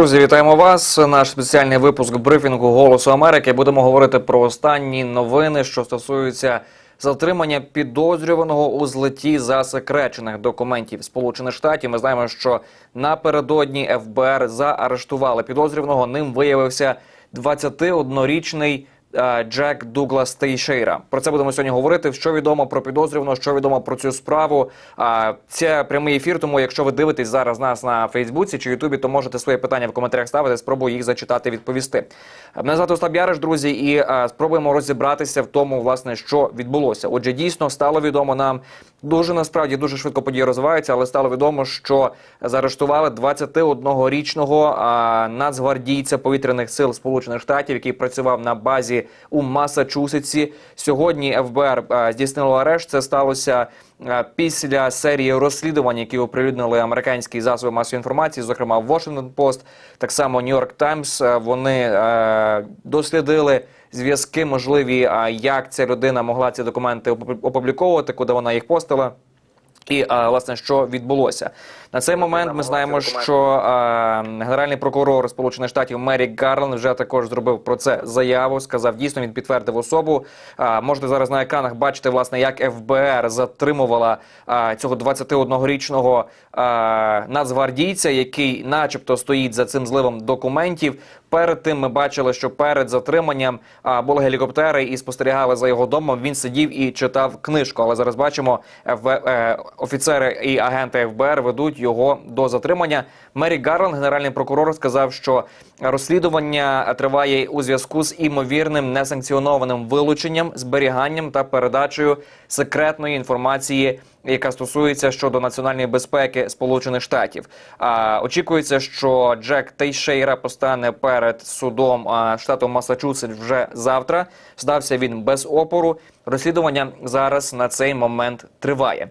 Друзі, вітаємо вас. Наш спеціальний випуск брифінгу Голосу Америки. Будемо говорити про останні новини, що стосуються затримання підозрюваного у злеті засекречених документів Сполучених Штатів. Ми знаємо, що напередодні ФБР заарештували підозрюваного. Ним виявився 21-річний е, Джек Дуглас Тейшейра. Про це будемо сьогодні говорити. Що відомо про підозрюваного, що відомо про цю справу. Це прямий ефір. Тому, якщо ви дивитесь зараз нас на Фейсбуці чи Ютубі, то можете свої питання в коментарях ставити. Спробую їх зачитати, відповісти. Мене звати Остап Яриш, друзі, і спробуємо розібратися в тому, власне, що відбулося. Отже, дійсно стало відомо нам дуже насправді дуже швидко події розвиваються, але стало відомо, що заарештували 21-річного нацгвардійця повітряних сил Сполучених Штатів, який працював на базі у Масачусетсі. Сьогодні ФБР здійснило арешт. Це сталося після серії розслідувань, які оприлюднили американські засоби масової інформації, зокрема Washington Post, так само New York Times. Е, Вони е, дослідили зв'язки можливі, а як ця людина могла ці документи опу- опубліковувати, куди вона їх постила. І а, власне, що відбулося на цей момент, ми знаємо, що а, генеральний прокурор Сполучених Штатів Мерік Гарланд вже також зробив про це заяву. Сказав, дійсно він підтвердив особу. А, можете зараз на екранах бачити, власне, як ФБР затримувала а, цього 21-річного нацгвардійця, який, начебто, стоїть за цим зливом документів. Перед тим ми бачили, що перед затриманням були гелікоптери і спостерігали за його домом. Він сидів і читав книжку. Але зараз бачимо, е, офіцери і агенти ФБР ведуть його до затримання. Мері Гарланд, генеральний прокурор, сказав, що розслідування триває у зв'язку з імовірним несанкціонованим вилученням, зберіганням та передачею секретної інформації. Яка стосується щодо національної безпеки Сполучених Штатів, а, очікується, що Джек Тейшейра постане перед судом штату Масачусетс вже завтра. Здався він без опору. Розслідування зараз на цей момент триває.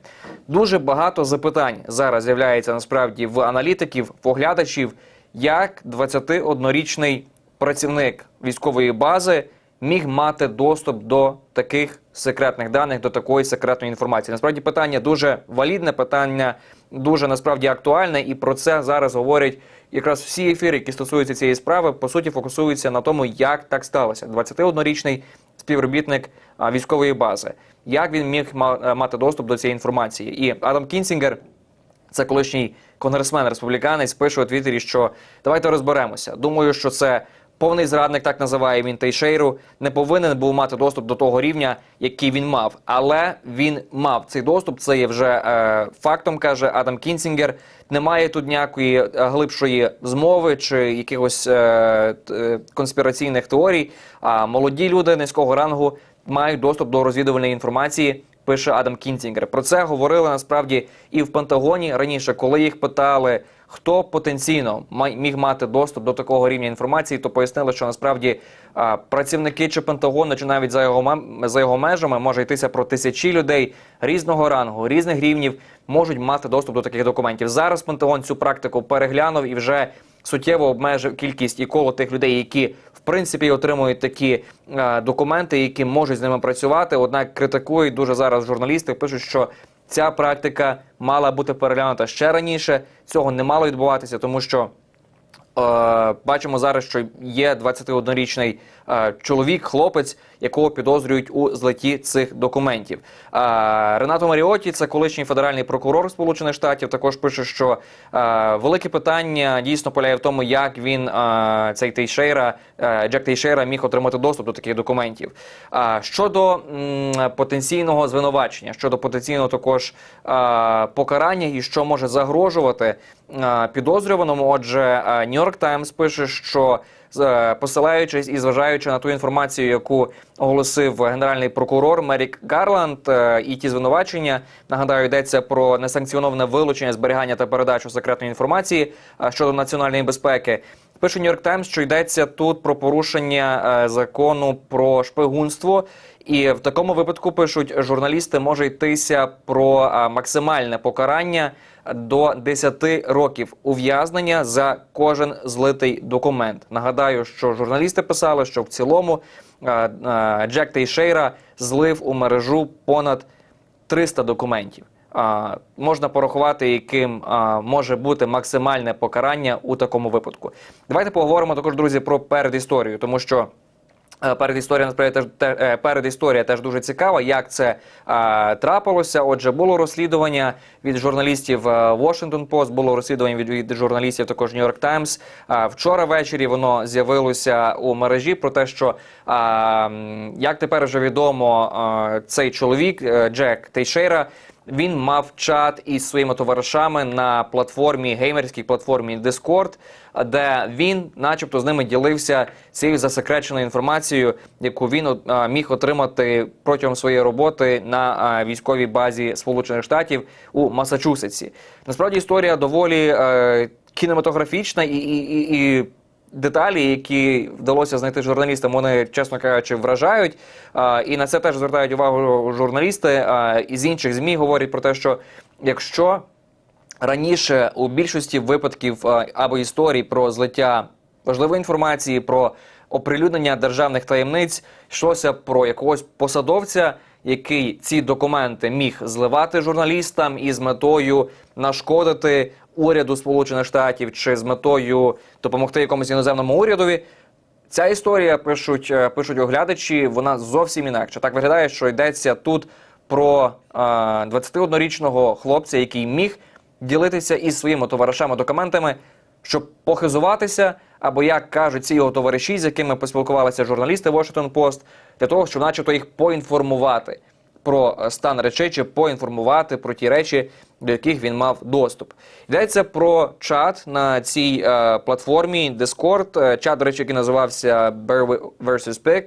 Дуже багато запитань зараз з'являється насправді в аналітиків, поглядачів, як 21-річний працівник військової бази міг мати доступ до таких секретних даних, до такої секретної інформації. Насправді питання дуже валідне, питання дуже насправді актуальне, і про це зараз говорять якраз всі ефіри, які стосуються цієї справи, по суті, фокусуються на тому, як так сталося. 21-річний співробітник військової бази. Як він міг е, мати доступ до цієї інформації? І Адам Кінсінгер, це колишній конгресмен республіканець, пише у Твіттері, що давайте розберемося. Думаю, що це повний зрадник, так називає він Тейшейру, не повинен був мати доступ до того рівня, який він мав. Але він мав цей доступ. Це є вже е, фактом, каже Адам Кінсінгер. Немає тут ніякої е, глибшої змови чи якихось е, е, конспіраційних теорій. А молоді люди низького рангу мають доступ до розвідувальної інформації. Пише Адам Кінцінгер. Про це говорили насправді і в Пентагоні раніше, коли їх питали, хто потенційно міг мати доступ до такого рівня інформації, то пояснили, що насправді працівники чи Пентагону, чи навіть за його за його межами може йтися про тисячі людей різного рангу, різних рівнів можуть мати доступ до таких документів. Зараз Пентагон цю практику переглянув і вже суттєво обмежив кількість і коло тих людей, які в принципі отримують такі е, документи, які можуть з ними працювати. Однак критикують дуже зараз журналісти, пишуть, що ця практика мала бути переглянута ще раніше. Цього не мало відбуватися, тому що. Е, бачимо зараз, що є 21-річний е, чоловік, хлопець, якого підозрюють у злеті цих документів. Е, Ренато Маріоті, це колишній федеральний прокурор Сполучених Штатів, також пише, що е, велике питання дійсно полягає в тому, як він е, цей Тейшейра, е, Джек Тейшейра міг отримати доступ до таких документів. Щодо потенційного звинувачення, щодо потенційного також е, покарання і що може загрожувати е, підозрюваному. Отже, е, York Times пише, що е, посилаючись і зважаючи на ту інформацію, яку оголосив генеральний прокурор Мерік Гарланд, е, і ті звинувачення, нагадаю, йдеться про несанкціоноване вилучення, зберігання та передачу секретної інформації е, щодо національної безпеки. Пише York Times, що йдеться тут про порушення е, закону про шпигунство. І в такому випадку пишуть журналісти, може йтися про максимальне покарання до 10 років ув'язнення за кожен злитий документ. Нагадаю, що журналісти писали, що в цілому а, а, Джек Тейшейра злив у мережу понад 300 документів. можна порахувати, яким може бути максимальне покарання у такому випадку. Давайте поговоримо також, друзі, про передісторію, тому що. Е, Передісторія насправді теж те- е, передісторія теж дуже цікава. Як це е, трапилося? Отже, було розслідування від журналістів е, Washington Post, було розслідування від, від журналістів також New York Times. Е, вчора ввечері воно з'явилося у мережі про те, що е, як тепер вже відомо, е, цей чоловік е, Джек Тейшейра. Він мав чат із своїми товаришами на платформі геймерській платформі Discord, де він, начебто, з ними ділився цією засекреченою інформацією, яку він а, міг отримати протягом своєї роботи на а, військовій базі Сполучених Штатів у Масачусетсі. Насправді історія доволі е, кінематографічна і, і, і деталі, які вдалося знайти журналістам, вони, чесно кажучи, вражають. А, І на це теж звертають увагу журналісти. А, Із інших ЗМІ говорять про те, що якщо раніше у більшості випадків а, або історій про злиття важливої інформації, про оприлюднення державних таємниць йшлося про якогось посадовця, який ці документи міг зливати журналістам із метою нашкодити уряду Сполучених Штатів чи з метою допомогти якомусь іноземному урядові. Ця історія пишуть, е, пишуть оглядачі, вона зовсім інакша. Так виглядає, що йдеться тут про е, 21-річного хлопця, який міг ділитися із своїми товаришами документами, щоб похизуватися, або як кажуть ці його товариші, з якими поспілкувалися журналісти Washington Post, для того, щоб начебто їх поінформувати про е, стан речей чи поінформувати про ті речі, до яких він мав доступ. Йдеться про чат на цій е, платформі Discord. Е, Чат, до речі, який називався Bear vs. Pig,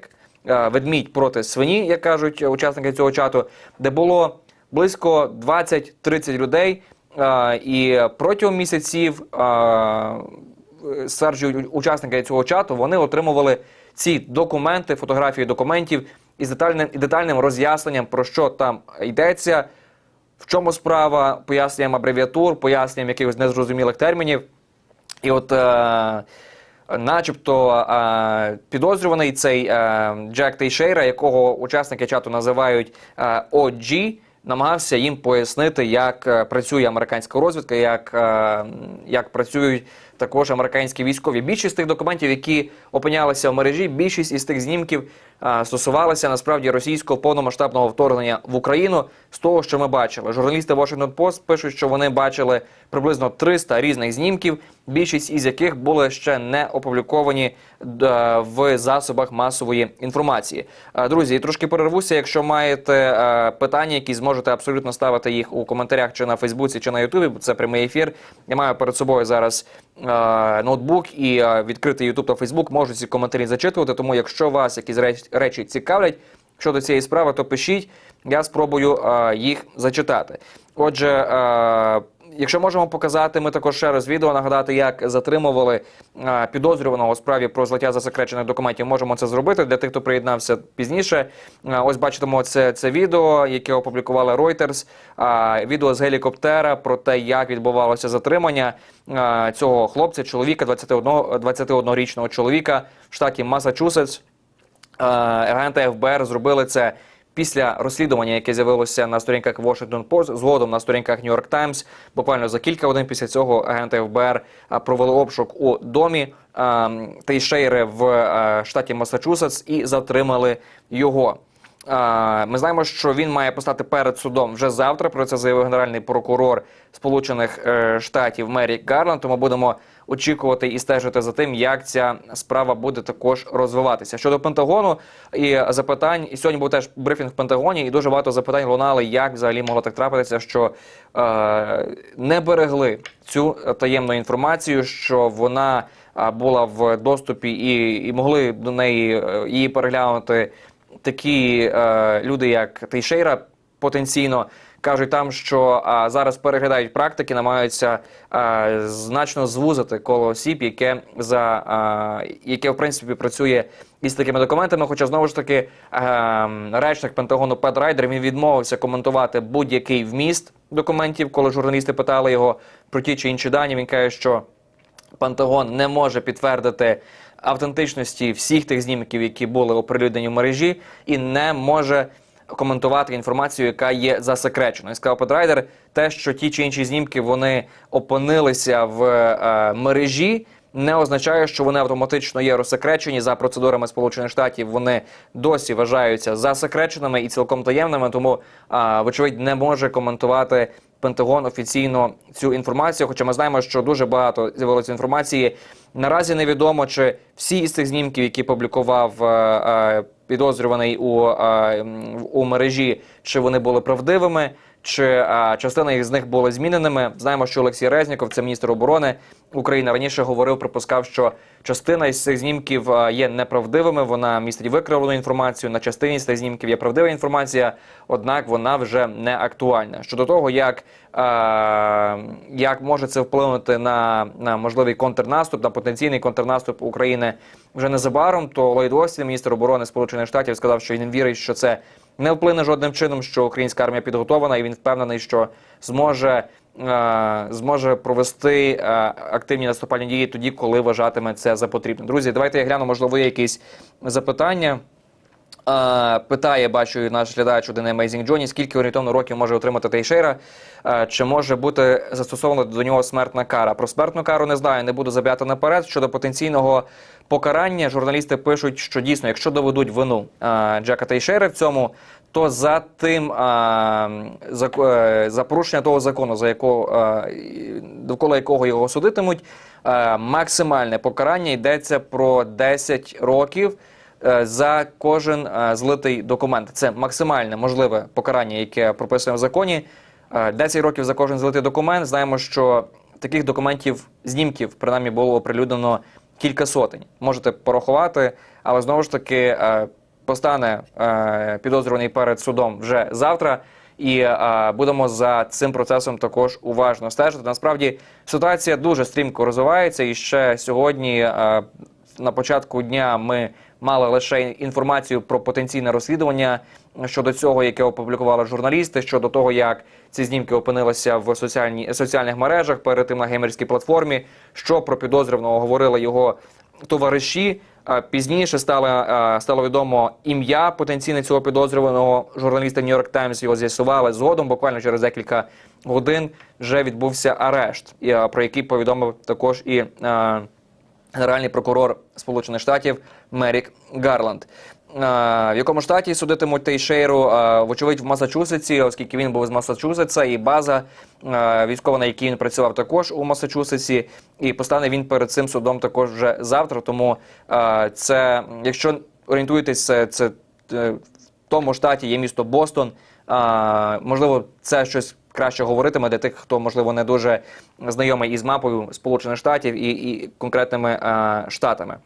е, ведмідь проти свині, як кажуть учасники цього чату, де було близько 20-30 людей. Е, і протягом місяців е, стверджують учасники цього чату, вони отримували ці документи, фотографії документів із детальним і детальним роз'ясненням, про що там йдеться, в чому справа, поясненням абревіатур, поясненням якихось незрозумілих термінів. І от, е, начебто, е, підозрюваний цей е, Джек Тейшейра, якого учасники чату називають е, OG, намагався їм пояснити, як е, працює американська розвідка, як, е, як працюють також американські військові. Більшість тих документів, які опинялися в мережі, більшість із тих знімків стосувалися насправді російського повномасштабного вторгнення в Україну. З того, що ми бачили, журналісти Washington Post пишуть, що вони бачили приблизно 300 різних знімків, більшість із яких були ще не опубліковані е, в засобах масової інформації. Е, Друзі, трошки перервуся. Якщо маєте е, питання, які зможете абсолютно ставити їх у коментарях чи на Фейсбуці, чи на Ютубі, бо це прямий ефір. Я маю перед собою зараз ноутбук і відкрити відкритий Ютуб та Фейсбук. можуть ці коментарі зачитувати. Тому, якщо вас якісь реч- речі цікавлять щодо цієї справи, то пишіть. Я спробую е, їх зачитати. Отже, е, якщо можемо показати, ми також ще раз відео нагадати, як затримували підозрюваного у справі про злиття засекречених документів. Можемо це зробити для тих, хто приєднався пізніше. Ось бачимо це, це відео, яке опублікували Reuters. відео з гелікоптера про те, як відбувалося затримання цього хлопця, чоловіка, 21, 21-річного чоловіка в штаті Масачусетс. Агенти ФБР зробили це після розслідування, яке з'явилося на сторінках Washington Post, згодом на сторінках New York Times. Буквально за кілька годин після цього агенти ФБР провели обшук у домі Тейшейри в штаті Масачусетс і затримали його. Ми знаємо, що він має постати перед судом вже завтра. Про це заявив генеральний прокурор Сполучених е, Штатів Мерік Гарланд. Тому будемо очікувати і стежити за тим, як ця справа буде також розвиватися. Щодо Пентагону і запитань, і сьогодні був теж брифінг в Пентагоні, і дуже багато запитань лунали, як взагалі могло так трапитися, що е, не берегли цю таємну інформацію, що вона е, була в доступі і, і могли до неї е, її переглянути такі е, люди, як Тейшейра, потенційно кажуть там, що а, зараз переглядають практики, намагаються а, значно звузити коло осіб, яке за а, яке в принципі працює із такими документами. Хоча знову ж таки а, речник Пентагону Пет Райдер він відмовився коментувати будь-який вміст документів, коли журналісти питали його про ті чи інші дані. Він каже, що Пентагон не може підтвердити автентичності всіх тих знімків, які були оприлюднені в мережі, і не може коментувати інформацію, яка є засекреченою. Сказав Петрайдер, те, що ті чи інші знімки вони опинилися в е, мережі. Не означає, що вони автоматично є розсекречені за процедурами Сполучених Штатів. Вони досі вважаються засекреченими і цілком таємними, тому а, вочевидь не може коментувати Пентагон офіційно цю інформацію. Хоча ми знаємо, що дуже багато з'явилося інформації. Наразі невідомо, чи всі із цих знімків, які публікував е, е, підозрюваний у, у мережі, чи вони були правдивими. Чи частина із них були зміненими? Знаємо, що Олексій Резніков, це міністр оборони України, раніше говорив, припускав, що частина із цих знімків є неправдивими. Вона містить викривлену інформацію. На частині з цих знімків є правдива інформація, однак вона вже не актуальна. Щодо того, як, як може це вплинути на, на можливий контрнаступ, на потенційний контрнаступ України вже незабаром, то Ллойд Остін, міністр оборони Сполучених Штатів, сказав, що він вірить, що це не вплине жодним чином, що українська армія підготована, і він впевнений, що зможе, е, зможе провести е, активні наступальні дії тоді, коли вважатиме це за потрібне. Друзі, давайте я гляну, можливо, є якісь запитання. Питає, бачу наш глядач один Amazing Johnny, скільки орієнтовно років може отримати Тейшера, чи може бути застосована до нього смертна кара. Про смертну кару не знаю, не буду забігати наперед. Щодо потенційного покарання, журналісти пишуть, що дійсно, якщо доведуть вину е, Джека Тейшера в цьому, то за тим е, зак- е, за порушення того закону, за якого довкола якого його судитимуть, максимальне покарання йдеться про 10 років за кожен е, злитий документ. Це максимальне можливе покарання, яке прописує в законі. Е, 10 років за кожен злитий документ. Знаємо, що таких документів, знімків, принаймні, було оприлюднено кілька сотень. Можете порахувати, але знову ж таки е, постане е, підозрюваний перед судом вже завтра. І е, будемо за цим процесом також уважно стежити. Насправді ситуація дуже стрімко розвивається, і ще сьогодні е, на початку дня ми мали лише інформацію про потенційне розслідування щодо цього, яке опублікували журналісти, щодо того, як ці знімки опинилися в соціальні, соціальних мережах перед тим на геймерській платформі, що про підозрюваного говорили його товариші. Пізніше стало, стало відомо ім'я потенційне цього підозрюваного журналіста York Times його з'ясували згодом. Буквально через декілька годин вже відбувся арешт, про який повідомив також і генеральний прокурор Сполучених Штатів Мерік Гарланд. Е, В якому штаті судитимуть Тейшейру? Е, Вочевидь, в Масачусетсі, оскільки він був з Масачусетса, і база е, військова, на якій він працював, також у Масачусетсі, і постане він перед цим судом також вже завтра. Тому це, якщо орієнтуєтесь, це, це в тому штаті є місто Бостон. Можливо, це щось краще говоритиме для тих, хто можливо не дуже знайомий із мапою Сполучених Штатів і, і конкретними а, штатами.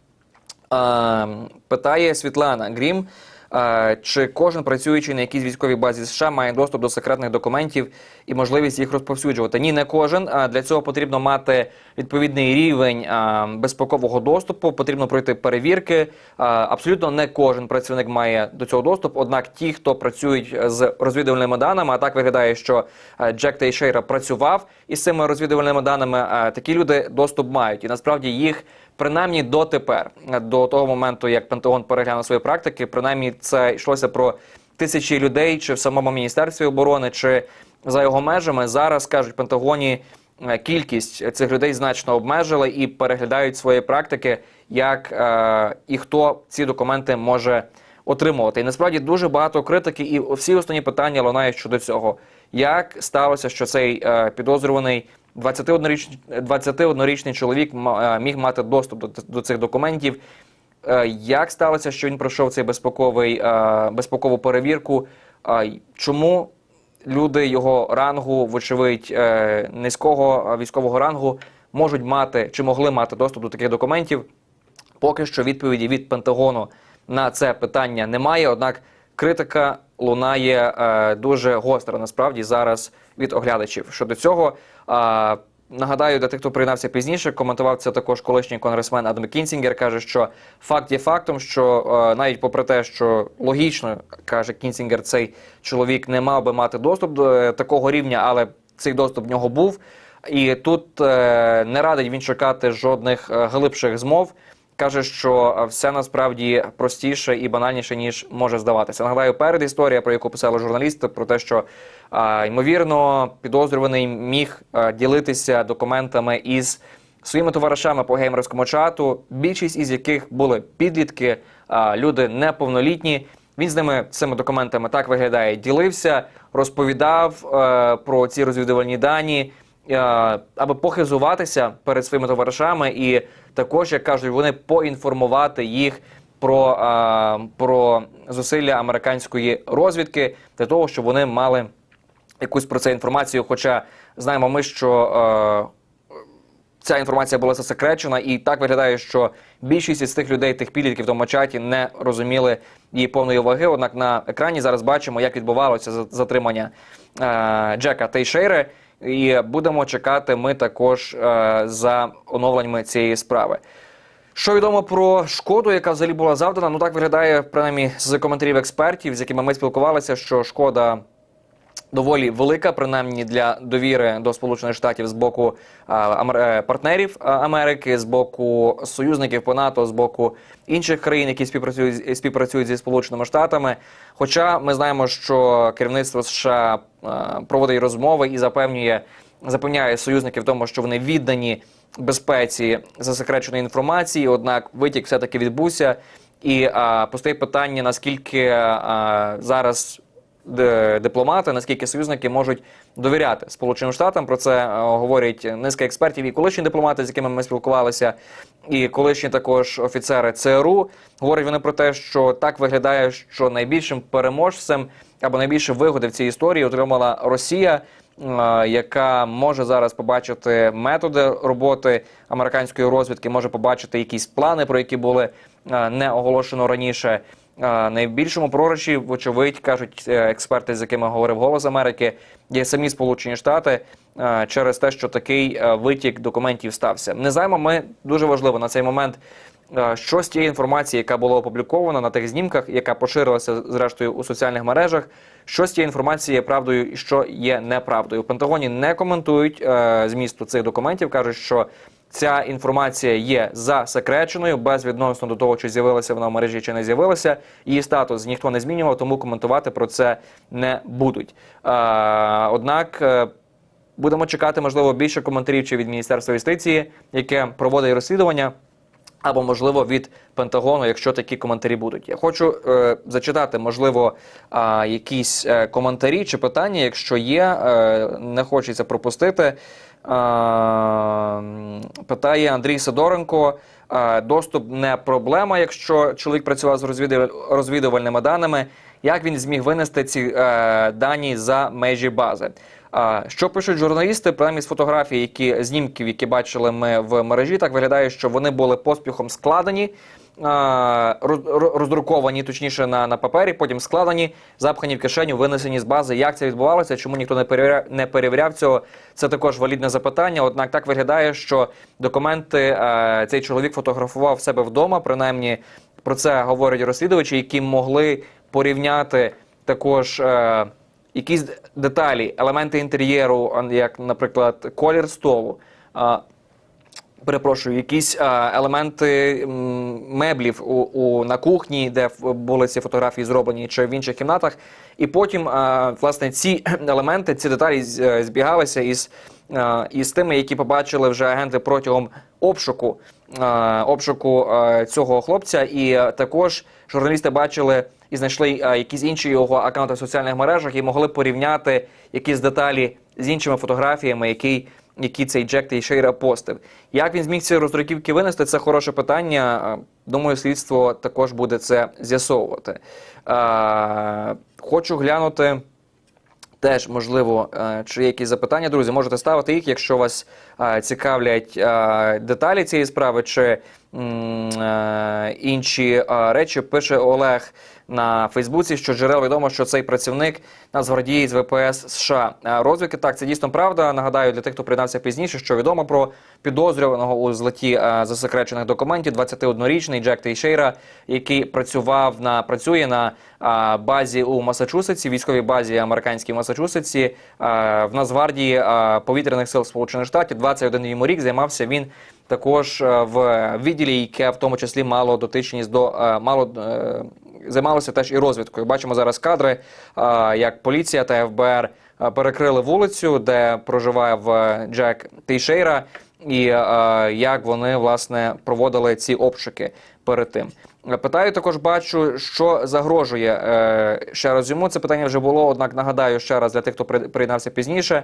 А, питає Світлана Грім. А, Чи кожен працюючий на якійсь військовій базі США має доступ до секретних документів і можливість їх розповсюджувати? Ні, не кожен. Для цього потрібно мати відповідний рівень а, безпекового доступу, потрібно пройти перевірки. Абсолютно не кожен працівник має до цього доступ. Однак ті, хто працюють з розвідувальними даними, а так виглядає, що Джек Тейшейра працював із цими розвідувальними даними. Такі люди доступ мають, і насправді їх. Принаймні дотепер, до того моменту, як Пентагон переглянув свої практики, принаймні це йшлося про тисячі людей, чи в самому міністерстві оборони, чи за його межами. Зараз кажуть, Пентагоні е, кількість цих людей значно обмежили і переглядають свої практики, як е, і хто ці документи може отримувати. І насправді дуже багато критики, і всі основні питання лунають щодо цього. Як сталося, що цей е, підозрюваний 21-річний 21-річний чоловік е, міг мати доступ до, до цих документів? Е, Як сталося, що він пройшов цей безпековий, е, безпекову перевірку? Чому люди його рангу, вочевидь, низького військового рангу можуть мати чи могли мати доступ до таких документів? Поки що відповіді від Пентагону на це питання немає. Однак критика лунає е, дуже гостро насправді зараз від оглядачів. Щодо цього, е, нагадаю, для тих, хто приєднався пізніше, коментував це також колишній конгресмен Адам Кінсінгер. каже, що факт є фактом, що е, навіть попри те, що логічно каже Кінсінгер, цей чоловік не мав би мати доступ до е, такого рівня, але цей доступ в нього був. І тут е, не радить він чекати жодних е, глибших змов. Каже, що е, все насправді простіше і банальніше ніж може здаватися. Нагадаю, перед історія, про яку писали журналісти, про те, що ймовірно підозрюваний міг а, ділитися документами із своїми товаришами по геймерському чату, більшість із яких були підлітки, а, люди неповнолітні. Він з ними цими документами так виглядає, ділився, розповідав е, про ці розвідувальні дані, е, аби похизуватися перед своїми товаришами, і також, як кажуть, вони поінформувати їх про, е, про зусилля американської розвідки для того, щоб вони мали якусь про це інформацію. Хоча знаємо ми, що. Е, Ця інформація була засекречена, і так виглядає, що більшість із тих людей, тих підлітків в тому чаті, не розуміли її повної ваги. Однак на екрані зараз бачимо, як відбувалося за- затримання е, Джека Тейшейри, і будемо чекати ми також е, за оновленнями цієї справи. Що відомо про шкоду, яка взагалі була завдана? Ну так виглядає принаймні з коментарів експертів, з якими ми спілкувалися, що шкода доволі велика, принаймні для довіри до Сполучених Штатів з боку а, е, партнерів Америки, з боку союзників по НАТО, з боку інших країн, які співпрацюють співпрацюють зі Сполученими Штатами. Хоча ми знаємо, що керівництво США проводить розмови і запевнює, запевняє союзників в тому, що вони віддані безпеці засекреченої інформації. Однак витік все таки відбувся. І а, постає питання, наскільки а, зараз дипломати, наскільки союзники можуть довіряти Сполученим Штатам. Про це е, говорять низка експертів і колишні дипломати, з якими ми спілкувалися, і колишні також офіцери ЦРУ. Говорять вони про те, що так виглядає, що найбільшим переможцем або найбільше вигоди в цій історії отримала Росія. е, Яка може зараз побачити методи роботи американської розвідки, може побачити якісь плани, про які були е, не оголошено раніше. Найбільшому пророчі, вочевидь, кажуть е, експерти, з якими говорив Голос Америки, є самі Сполучені Штати е, через те, що такий е, витік документів стався. Не знаємо, ми дуже важливо на цей момент. Що з тієї інформації, яка була опублікована на тих знімках, яка поширилася зрештою у соціальних мережах, що з тієї інформації є правдою і що є неправдою? У Пентагоні не коментують змісту цих документів, кажуть, що Ця інформація є засекреченою, безвідносно до того, чи з'явилася вона в мережі, чи не з'явилася. Її статус ніхто не змінював, тому коментувати про це не будуть. Е, однак будемо чекати, можливо, більше коментарів чи від Міністерства юстиції, яке проводить розслідування. Або можливо від Пентагону, якщо такі коментарі будуть. Я хочу е, зачитати, можливо, а, якісь е, коментарі чи питання, якщо є, е, не хочеться пропустити. М, питає Андрій Сидоренко. а, Доступ не проблема, якщо чоловік працював з розвідуваль- розвідувальними даними. Як він зміг винести ці е, дані за межі бази? Що пишуть журналісти, принаймні з фотографій, які знімків, які бачили ми в мережі, так виглядає, що вони були поспіхом складені, роздруковані, точніше, на, на папері, потім складені, запхані в кишеню, винесені з бази. Як це відбувалося? Чому ніхто не перевіряв, не перевіряв цього? Це також валідне запитання. Однак так виглядає, що документи е, цей чоловік фотографував себе вдома. Принаймні про це говорять розслідувачі, які могли порівняти також. Е, якісь деталі, елементи інтер'єру, як, наприклад, колір столу. Перепрошую, якісь а, елементи м, меблів у, у, на кухні, де були ці фотографії зроблені, чи в інших кімнатах. І потім, а, власне, ці елементи, ці деталі е, збігалися із, а, із тими, які побачили вже агенти протягом обшуку, а, обшуку а, цього хлопця. І а, також журналісти бачили і знайшли якісь інші його аккаунти в соціальних мережах і могли порівняти якісь деталі з іншими фотографіями, які які цей Джек Тейшейра постив. Як він зміг ці роздруківки винести, це хороше питання. Думаю, слідство також буде це з'ясовувати. Хочу глянути. Теж можливо, е, чи є якісь запитання, друзі, можете ставити їх, якщо вас е, цікавлять е, деталі цієї справи чи е, інші е, речі. Пише Олег на Фейсбуці, що джерел відомо, що цей працівник Нацгвардії з ВПС США. Е, Розвідки так, це дійсно правда. Нагадаю для тих, хто приєднався пізніше, що відомо про підозрюваного у злеті е, засекречених документів 21-річний Джек Тейшейра, який працював на працює на базі у Масачусетсі, військовій базі американській Масачусетсі, е, в Нацгвардії повітряних сил Сполучених Штатів. 21 йому рік займався він також в відділі, яке в тому числі мало дотичність до мало е, займалося теж і розвідкою. Бачимо зараз кадри, е, як поліція та ФБР е, перекрили вулицю, де проживає Джек Тейшейра, і е, як вони власне проводили ці обшуки перед тим. Е, Питаю також, бачу, що загрожує е, ще раз йому. Це питання вже було. Однак нагадаю ще раз для тих, хто при- приєднався пізніше.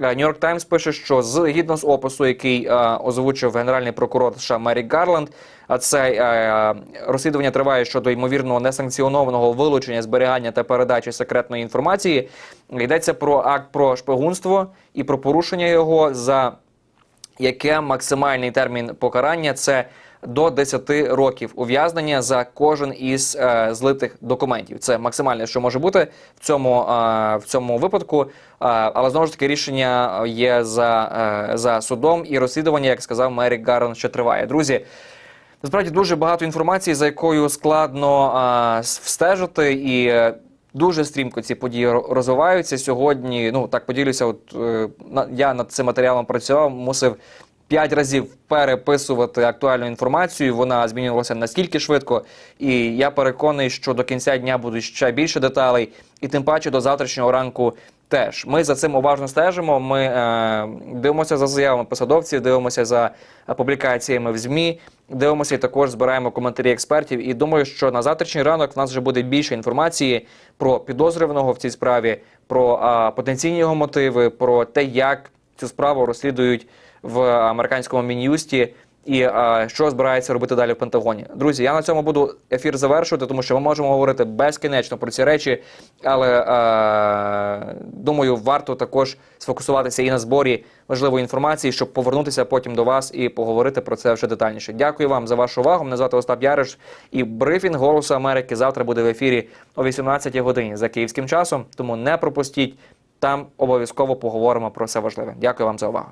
Нью-Йорк Таймс пише, що згідно з опису, який е, озвучив генеральний прокурор США Мерік Гарланд, а це е, розслідування триває щодо ймовірного несанкціонованого вилучення, зберігання та передачі секретної інформації. Йдеться про акт про шпигунство і про порушення його за яке максимальний термін покарання це до 10 років ув'язнення за кожен із е, злитих документів. Це максимальне, що може бути в цьому, е, в цьому випадку. Е, але знову ж таки рішення є за, е, за судом і розслідування, як сказав Мерік Гарон, ще триває. Друзі. Насправді дуже багато інформації, за якою складно а, встежити, і е, дуже стрімко ці події розвиваються. Сьогодні, ну так поділюся, от е, я над цим матеріалом працював, мусив п'ять разів переписувати актуальну інформацію. Вона змінювалася настільки швидко, і я переконаний, що до кінця дня буде ще більше деталей, і тим паче до завтрашнього ранку. Теж ми за цим уважно стежимо. Ми е, дивимося за заявами посадовців, дивимося за публікаціями в ЗМІ, дивимося і також збираємо коментарі експертів. І думаю, що на завтрашній ранок в нас вже буде більше інформації про підозрюваного в цій справі, про е, потенційні його мотиви, про те, як цю справу розслідують в американському мін'юсті. І е, що збирається робити далі в Пентагоні, друзі? Я на цьому буду ефір завершувати, тому що ми можемо говорити безкінечно про ці речі, але е, думаю, варто також сфокусуватися і на зборі важливої інформації, щоб повернутися потім до вас і поговорити про це вже детальніше. Дякую вам за вашу увагу. Мене звати Остап Яриш. І брифінг Голосу Америки завтра буде в ефірі о 18 годині за київським часом. Тому не пропустіть. Там обов'язково поговоримо про все важливе. Дякую вам за увагу.